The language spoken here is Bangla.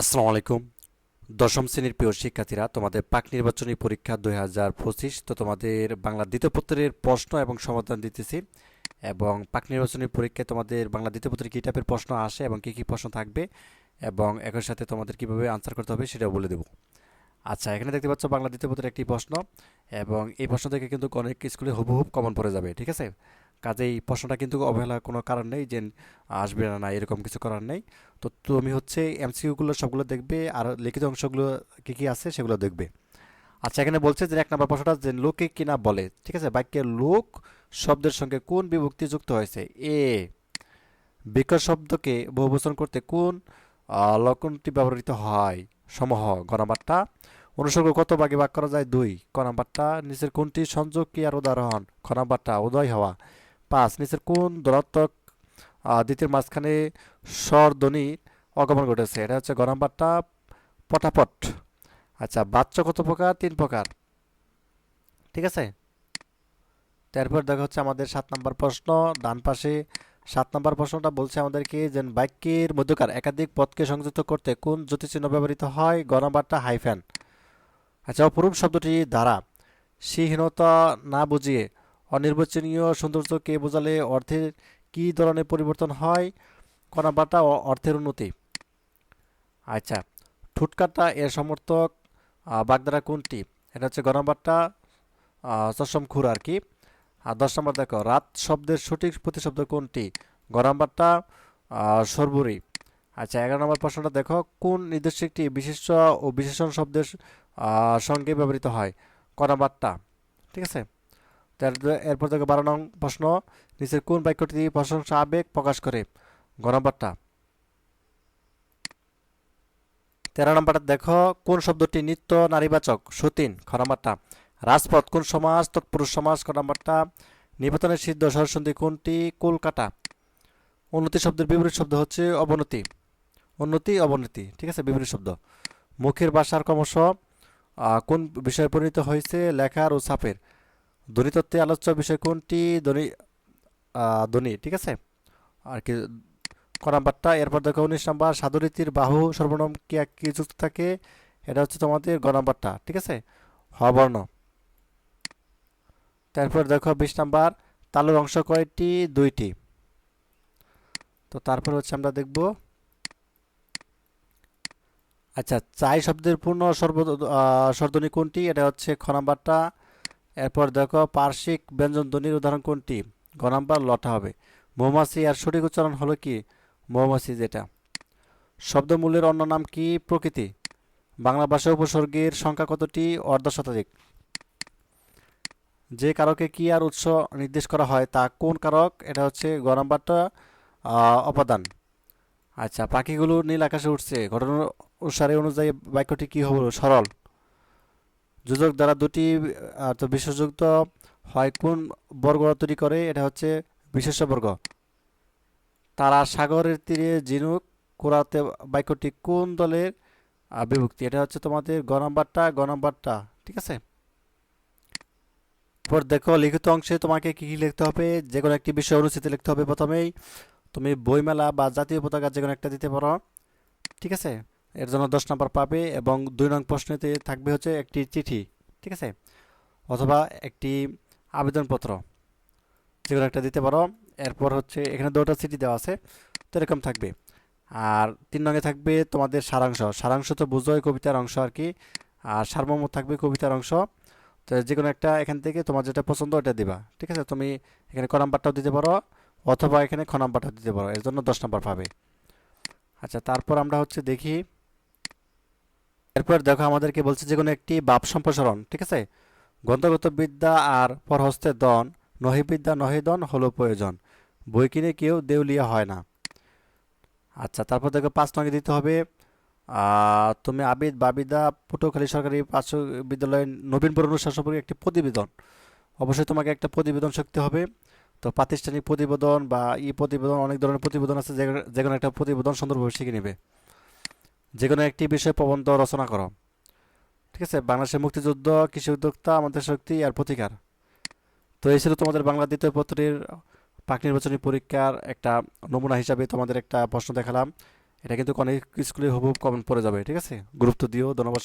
আসসালামু আলাইকুম। দশম শ্রেণির প্রিয় শিক্ষার্থীরা, তোমাদের পাক নির্বাচনী পরীক্ষা দুই হাজার পঁচিশ, তো তোমাদের বাংলা দ্বিতীয় পত্রের প্রশ্ন এবং সমাধান দিতেছি এবং পাক নির্বাচনী পরীক্ষায় তোমাদের বাংলা দ্বিতীয় পত্রে কী টাইপের প্রশ্ন আসে এবং কী কী প্রশ্ন থাকবে এবং একই সাথে তোমাদের কীভাবে আনসার করতে হবে সেটাও বলে দেবো। আচ্ছা এখানে দেখতে পাচ্ছ বাংলা দ্বিতীয় পত্রের একটি প্রশ্ন এবং এই প্রশ্ন থেকে কিন্তু অনেক স্কুলে হুবহুব কমন পড়ে যাবে, ঠিক আছে? কাজেই প্রশ্নটা কিন্তু অবহেলার কোনো কারণ নেই যে, আসবে না না, এরকম কিছু করার নেই। তো তুমি হচ্ছে এমসিকিউগুলো সবগুলো দেখবে আর লিখিত অংশগুলো কী কী আছে সেগুলো দেখবে। আচ্ছা এখানে বলছে যে এক নম্বর প্রশ্নটা যে লোকে কিনা বলে। ঠিক আছে? বাক্যের লোক শব্দের সঙ্গে কোন বিভক্তি যুক্ত হয়েছে? এ বিকট শব্দকে বহুবচন করতে কোন লক্ষণটি ব্যবহৃত হয়? সমূহ, গ নাম্বারটা। অনুসর্গ কত ভাগে ভাগ করা যায়? দুই। ক নাম্বারটা, নিচের কোনটি সংযোগ কি আর উদাহরণ? খ নাম্বারটা, উদয় হওয়া। পাঁচ, নিচের কোন ধনাত্মক দ্বিতীয় মাঝখানে স্বরধ্বনি অগমন ঘটেছে। এটা হচ্ছে গ নাম্বারটা, পটাপট। আচ্ছা বাচ্চা কত প্রকার? তিন প্রকার। ঠিক আছে? তারপর দেখা হচ্ছে আমাদের সাত নম্বর প্রশ্ন। ডান পাশে সাত নম্বর প্রশ্নটা বলছে আমাদেরকে যে বাক্যের মধ্যকার একাধিক পদকে সংযুক্ত করতে কোন জ্যোতিচিহ্ন ব্যবহৃত হয়? গ নাম্বারটা হাইফ্যান আচ্ছা অপরূপ শব্দটি দ্বারা। সিহীনতা না বুঝিয়ে অনির্বাচনীয় সৌন্দর্যকে বোঝালে অর্থের কী ধরনের পরিবর্তন হয়? ক নাম্বারটা অ- অর্থের উন্নতি। আচ্ছা ঠুটকাটা এর সমর্থক বাগদারা কোনটি? এটা হচ্ছে গ নাম্বারটা আহ, চশম খুর আর কি। আর দশ নম্বর দেখো রাত শব্দের সঠিক প্রতিশব্দ কোনটি? গ নাম্বারটা আহ, সর্বরী। আচ্ছা এগারো নম্বর প্রশ্নটা দেখো কোন নির্দিষ্ট একটি বিশেষ ও বিশেষণ শব্দের সঙ্গে ব্যবহৃত হয়? ক নাম্বারটা ঠিক আছে? এরপর থেকে বারো নং প্রশ্ন, নিচের কোন বাক্যটি প্রশংসা আবেগ প্রকাশ করে? গ নাম্বারটা। তেরো নম্বরটা দেখো, কোন শব্দটি নিত্য নারীবাচক? সতীন, খ নাম্বারটা। রাজপথ, কোন সমাজ? তৎপুরুষ সমাজ ক নাম্বারটা। নির্বাচনের সিদ্ধ সরসন্ধি কোনটি? কলকাতা। উন্নতি শব্দের বিপরীত শব্দ হচ্ছে অবনতি। উন্নতি, অবনতি, ঠিক আছে? বিপরীত শব্দ। মুখের ভাষার ক্রমশ কোন বিষয়ে পরিণত হয়েছে? লেখার ও ছাপের। ধ্বনিতত্ত্বে আলোচ্য বিষয় কোনটি? ধ্বনি ধ্বনি, ঠিক আছে? আর কি, ক নাম্বারটা? এরপর দেখো উনিশ নাম্বার, সাধুরীতির বাহু সর্বনাম কি কি যুক্ত থাকে? এটা হচ্ছে তোমাদের গ নাম্বারটা, ঠিক আছে? হ, বর্ণ। তারপর দেখো বিশ নাম্বার, তালুর অংশ কয়টি? দুইটি। তো তারপর হচ্ছে আমরা দেখব। আচ্ছা চাই শব্দের পূর্ণ সর্ব স্বরধ্বনি কোনটি? এটা হচ্ছে খ নাম্বারটা। এরপর দেখো, পার্শ্বিক ব্যঞ্জন ধ্বনির উদাহরণ কোনটি? গ নাম্বার লটা হবে। মৌমাছি আর সঠিক উচ্চারণ হলো কি? মৌমাছি যেটা। শব্দমূল্যের অন্য নাম কি? প্রকৃতি। বাংলা ভাষা উপসর্গের সংখ্যা কতটি? অর্ধ শতাধিক যে কারকে কি আর উৎস নির্দেশ করা হয়, তা কোন কারক? এটা হচ্ছে গ নাম্বারটা অপাদান আচ্ছা পাখিগুলো নীল আকাশে উঠছে। ঘটনা অনুসারে অনুযায়ী বাক্যটি কি হলো? সরল। যোজক দ্বারা দুটি তো বিশেষযুক্ত হয় কোন বর্গ তৈরি করে? এটা হচ্ছে বিশেষ্য বর্গ। তারা সাগরের তীরে ঝিনুক কোরাতে বাক্যটি কোন দলের বিভক্তি? এটা হচ্ছে তোমাদের গ নাম্বারটা গ নাম্বারটা, ঠিক আছে? এরপর দেখো, লিখিত অংশে তোমাকে কি কি লিখতে হবে? যে কোনো একটি বিষয় অনুষ্ঠিত লিখতে হবে প্রথমেই। তুমি বইমেলা বা জাতীয় পতাকা যে কোনো একটা দিতে পারো, ঠিক আছে? এর জন্য দশ নম্বর পাবে এবং দুই নং প্রশ্নেতে থাকবে হচ্ছে একটি চিঠি, ঠিক আছে? অথবা একটি আবেদনপত্র। যে কোনো একটা দিতে পারো। এরপর হচ্ছে এখানে দুটো চিঠি দেওয়া আছে, তো এরকম থাকবে। আর তিন নঙ্গে থাকবে তোমাদের সারাংশ। সারাংশ তো বুঝোই কবিতার অংশ আর কি। আর সারমর্ম থাকবে কবিতার অংশ। তো যে কোনো একটা এখান থেকে তোমার যেটা পছন্দ ওটা দিবা, ঠিক আছে? তুমি এখানে ক নাম্বারটাও দিতে পারো, অথবা এখানে খ নাম্বারটাও দিতে পারো। এর জন্য দশ নাম্বার পাবে। আচ্ছা তারপর আমরা হচ্ছে দেখি এরপর দেখো আমাদেরকে বলছে যে কোনো একটি বাপ সম্প্রসারণ, ঠিক আছে? গ্রন্থগত বিদ্যা আর পরহস্তের দন, নহি বিদ্যা নহি দন হলো প্রয়োজন। বই কিনে কেউ দেউলিয়া হয় না। আচ্ছা তারপর দেখো পাঁচ নঙ্গে দিতে হবে তুমি আবিদ, বাবিদা পটুয়াখালী সরকারি প্রাচ্য বিদ্যালয়ের নবীন বরণ অনুষ্ঠান সম্পর্কে একটি প্রতিবেদন। অবশ্যই তোমাকে একটা প্রতিবেদন শিখতে হবে। তো প্রাতিষ্ঠানিক প্রতিবেদন বা ই প্রতিবেদন, অনেক ধরনের প্রতিবেদন আছে, যে যে কোনো একটা প্রতিবেদন সুন্দরভাবে শিখে নেবে। যে কোনো একটি বিষয়ে প্রবন্ধ রচনা করো। ঠিক আছে? বাংলাদেশের মুক্তিযুদ্ধ, কৃষি উদ্যোক্তা, আমাদের শক্তি আর প্রতিকার। তো এই ছিল তোমাদের বাংলা দ্বিতীয় পত্রের পাক নির্বাচনী পরীক্ষার একটা নমুনা হিসাবে তোমাদের একটা প্রশ্ন দেখালাম। এটা কিন্তু অনেক স্কুলে হুবহুব কমন পড়ে যাবে, ঠিক আছে? গুরুত্ব দিও, ধন্যবাদ